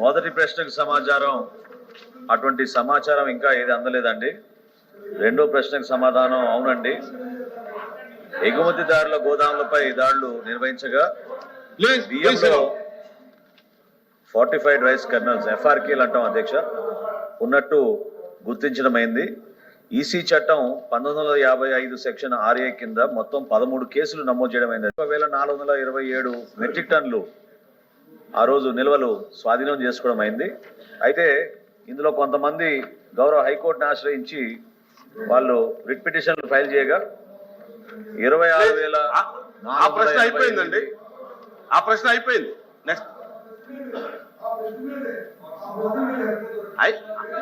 మొదటి ప్రశ్నకు సమాచారం అటువంటి సమాచారం ఇంకా ఏది అందలేదండి. రెండో ప్రశ్నకు సమాధానం అవునండి. ఎగుమతిదారుల గోదాములపై దాడులు నిర్వహించగా బియ్యంలో ఫార్టిఫైడ్ రైస్ కర్నల్స్ ఎఫ్ఆర్కేలు అంటాం అధ్యక్ష ఉన్నట్టు గుర్తించడమైంది. ఈసీ చట్టం పంతొమ్మిది వందల యాభై ఐదు సెక్షన్ ఆర్ఏ కింద మొత్తం పదమూడు కేసులు నమోదు చేయడమైంది. ఒక వేల నాలుగు వందల ఇరవై ఏడు మెట్రిక్ టన్నులు ఆ రోజు నిల్వలు స్వాధీనం చేసుకోవడం అయింది. అయితే ఇందులో కొంతమంది గౌరవ హైకోర్టును ఆశ్రయించి వాళ్ళు రిట్ పిటిషన్లు ఫైల్ చేయగా ఇరవై ఆరు వేల ఆ- ప్రశ్న అయిపోయిందండి. ఆ ప్రశ్న అయిపోయింది. నెక్స్ట్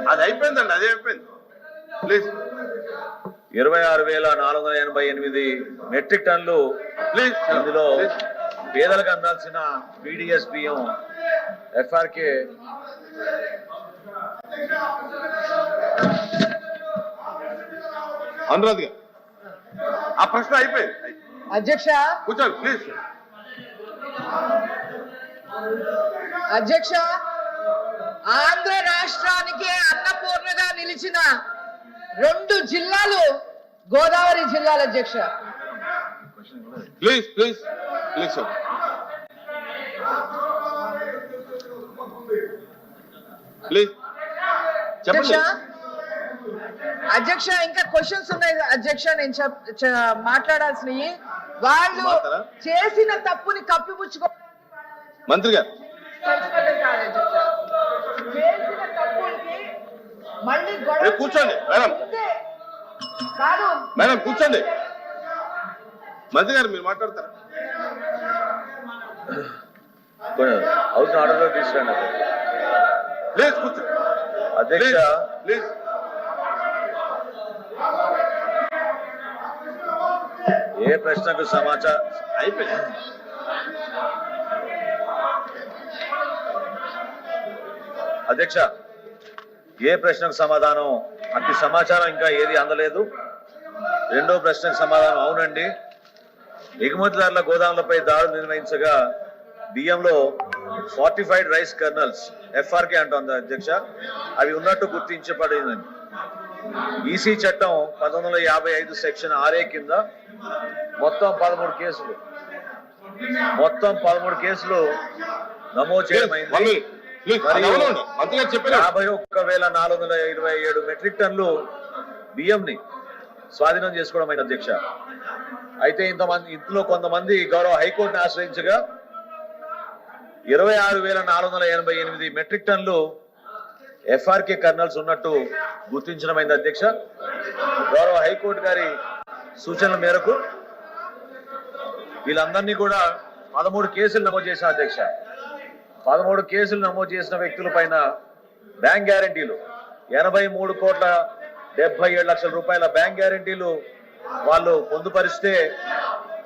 అది అయిపోయిందండి అదే అయిపోయింది. ప్లీజ్ ఇరవై ఆరు వేల నాలుగు వందల ఎనభై ఎనిమిది మెట్రిక్ టన్నులు ప్లీజ్ ఇందులో పేదలకు అందాల్సిన పీడిఎస్ బియ్యం ఎఫ్ఆర్కే అనురాధ్ గారు. ఆ ప్రశ్న అయిపోయింది. అయి- అధ్యక్ష. కూర్చోండి ప్లీజ్ అధ్యక్ష ఆంధ్ర రాష్ట్రానికి అన్నపూర్ణగా నిలిచిన రెండు జిల్లాలు గోదావరి జిల్లాల అధ్యక్ష. ప్లీజ్ ప్లీజ్ సార్ ప్లీజ్ అధ్యక్ష చెప్పండి. అధ్యక్ష ఇంకా క్వశ్చన్స్ ఉన్నాయి. అధ్యక్ష నేను మాట్లాడాల్సినవి. వాళ్ళు? చేసిన తప్పుని కప్పిపుచ్చుకోవడానికి మంత్రి గారు. కూర్చోండి, మేడం. మేడం కూర్చోండి. మంత్రి గారు మీరు మాట్లాడతారా? హౌస్ ఆర్డర్లో తీసుకురండి. ప్లీజ్ అధ్యక్ష. ప్లీజ్ ఏ ప్రశ్నకు సమాచారం అయిపోయింది. అధ్యక్ష ఏ ప్రశ్నకు సమాధానం? అట్టి సమాచారం ఇంకా ఏది అందలేదు? రెండో ప్రశ్నకు సమాధానం అవునండి. ఎగుమతిదారుల గోదాములపై దాడులు నిర్వహించగా బియ్యంలో ఫార్టిఫైడ్ రైస్ కర్నల్స్ ఎఫ్ఆర్కే అంటోంది అధ్యక్ష. అవి ఉన్నట్టు గుర్తించబడిందండి ఈసీ చట్టం పంతొమ్మిది వందల యాభై ఐదు సెక్షన్ ఆర్ఏ కింద మొత్తం పదమూడు కేసులు. మొత్తం పదమూడు కేసులు నమోదు చేయడమైంది యాభై ఒక్క వేల నాలుగు వందల ఇరవై ఏడు మెట్రిక్ టన్నులు బియ్యంని స్వాధీనం చేసుకోవడం అధ్యక్ష? అయితే ఇంతమంది ఇందులో కొంతమంది గౌరవ హైకోర్టును ఆశ్రయించగా ఇరవై ఆరు వేల నాలుగు వందల ఎనభై ఎనిమిది మెట్రిక్ టన్నులు ఎఫ్ఆర్కే కర్నల్స్ ఉన్నట్టు గుర్తించడం అధ్యక్ష. గౌరవ హైకోర్టు గారి సూచనల మేరకు వీళ్ళందరినీ కూడా పదమూడు కేసులు నమోదు చేసిన అధ్యక్ష. పదమూడు కేసులు నమోదు చేసిన వ్యక్తుల పైన బ్యాంక్ గ్యారంటీలు. ఎనభై మూడు కోట్ల డెబ్బై ఏడు లక్షల రూపాయల బ్యాంక్ గ్యారంటీలు వాళ్ళు పొందుపరిస్తే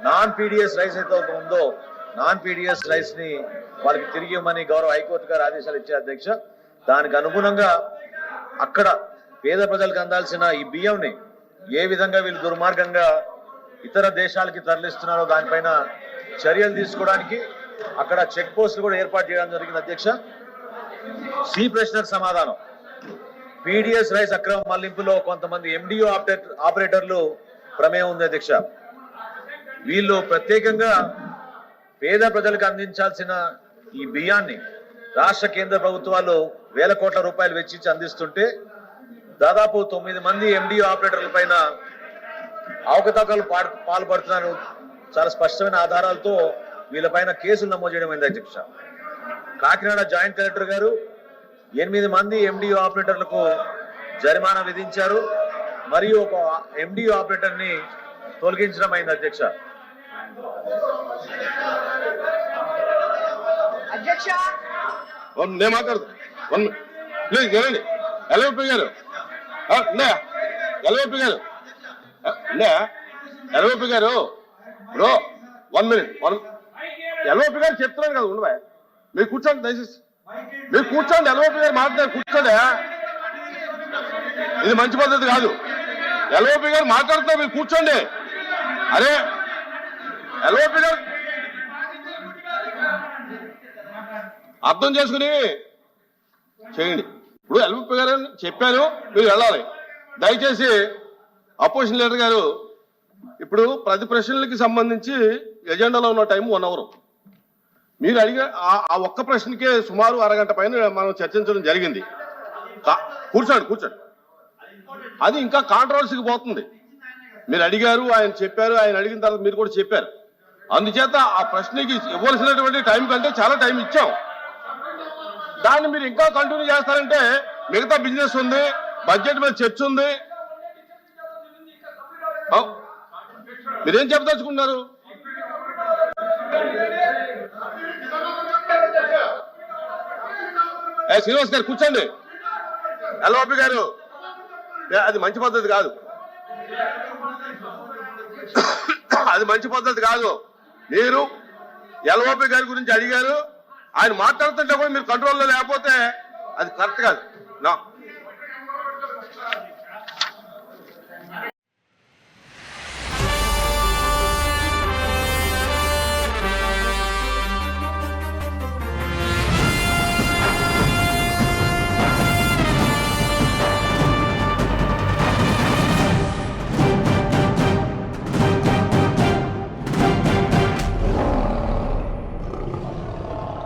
నాన్ పీడిఎస్ రైస్ అయితే ఉందో నాన్ పీడిఎస్ రైస్ని వాళ్ళకి తిరిగి ఇవ్వమని గౌరవ హైకోర్టు గారు ఆదేశాలు ఇచ్చారు అధ్యక్ష. దానికి అనుగుణంగా అక్కడ పేద ప్రజలకు అందాల్సిన ఈ బియ్యంని ఏ విధంగా వీళ్ళు దుర్మార్గంగా ఇతర దేశాలకి తరలిస్తున్నారో దానిపైన చర్యలు తీసుకోవడానికి అక్కడ చెక్ పోస్టులు కూడా ఏర్పాటు చేయడం జరిగింది అధ్యక్ష. సి ప్రశ్నకు సమాధానం. పీడిఎస్ రైస్ అక్రమ మళ్ళింపులో కొంతమంది ఎండిఓ ఆపరేటర్ ఆపరేటర్లు ప్రమేయం ఉంది అధ్యక్ష. వీళ్ళు ప్రత్యేకంగా పేద ప్రజలకు అందించాల్సిన ఈ బియ్యాన్ని రాష్ట్ర కేంద్ర ప్రభుత్వాలు వేల కోట్ల రూపాయలు వెచ్చించి అందిస్తుంటే దాదాపు తొమ్మిది మంది ఎండిఓ ఆపరేటర్ల పైన అవకతవకలు పాల్పడుతున్నారు. చాలా స్పష్టమైన ఆధారాలతో వీళ్ళపైన కేసులు నమోదు చేయడం అయింది అధ్యక్ష? కాకినాడ జాయింట్ కలెక్టర్ గారు ఎనిమిది మంది ఎండిఓ ఆపరేటర్లకు జరిమానా విధించారు. మరియు ఒక ఎండిఓ ఆపరేటర్ని తొలగించడం అయింది అధ్యక్ష. అధ్యక్ష! వన్ నేను మాట్లాడుతా వన్ ప్లీజ్ వినండి ఎలవప్ప గారు. ఆ, ఉండే ఎలవప్ప గారు. ఆ, ఉండే ఎలవప్ప గారు. Bro one minute. One Elavappa గారు చెప్తున్నాను కదా ఉండవా మీరు కూర్చోండి దయచేసి. మీరు కూర్చోండి ఎలవప్ప గారు మాట్లాడారు కూర్చోండి. ఇది మంచి పద్ధతి కాదు. ఎల్ఓపి గారు మాట్లాడుతున్నారు మీరు కూర్చోండి. అరే ఎల్ఓపి గారు. అర్థం చేసుకుని చేయండి. ఇప్పుడు ఎల్ఓపి గారు చెప్పారు మీరు వెళ్ళాలి. దయచేసి అపోజిషన్ లీడర్ గారు ఇప్పుడు ప్రతి ప్రశ్నలకి సంబంధించి ఎజెండాలో ఉన్న టైం వన్ అవర్. మీరు అడిగే ఆ- ఆ ఒక్క ప్రశ్నకే సుమారు అరగంట పైన మనం చర్చించడం జరిగింది. కూర్చోండి కూర్చోండి. అది ఇంకా కాంట్రవర్సీకి పోతుంది. మీరు అడిగారు ఆయన చెప్పారు ఆయన అడిగిన తర్వాత మీరు కూడా చెప్పారు. అందుచేత ఆ ప్రశ్నకి ఇవ్వాల్సినటువంటి టైం కంటే చాలా టైం ఇచ్చాం. దాన్ని మీరు ఇంకా కంటిన్యూ చేస్తారంటే మిగతా బిజినెస్ ఉంది బడ్జెట్ మీద చర్చ ఉంది. మీరేం చెప్పదలుచుకున్నారు? శ్రీనివాస్ గారు కూర్చోండి. ఎల్ఓపి గారు. అది మంచి పద్ధతి కాదు. అది మంచి పద్ధతి కాదు. మీరు ఎల్ఓపి గారి గురించి అడిగారు. ఆయన మాట్లాడుతుంటే కూడా మీరు కంట్రోల్లో లేకపోతే అది కరెక్ట్ కాదు. నా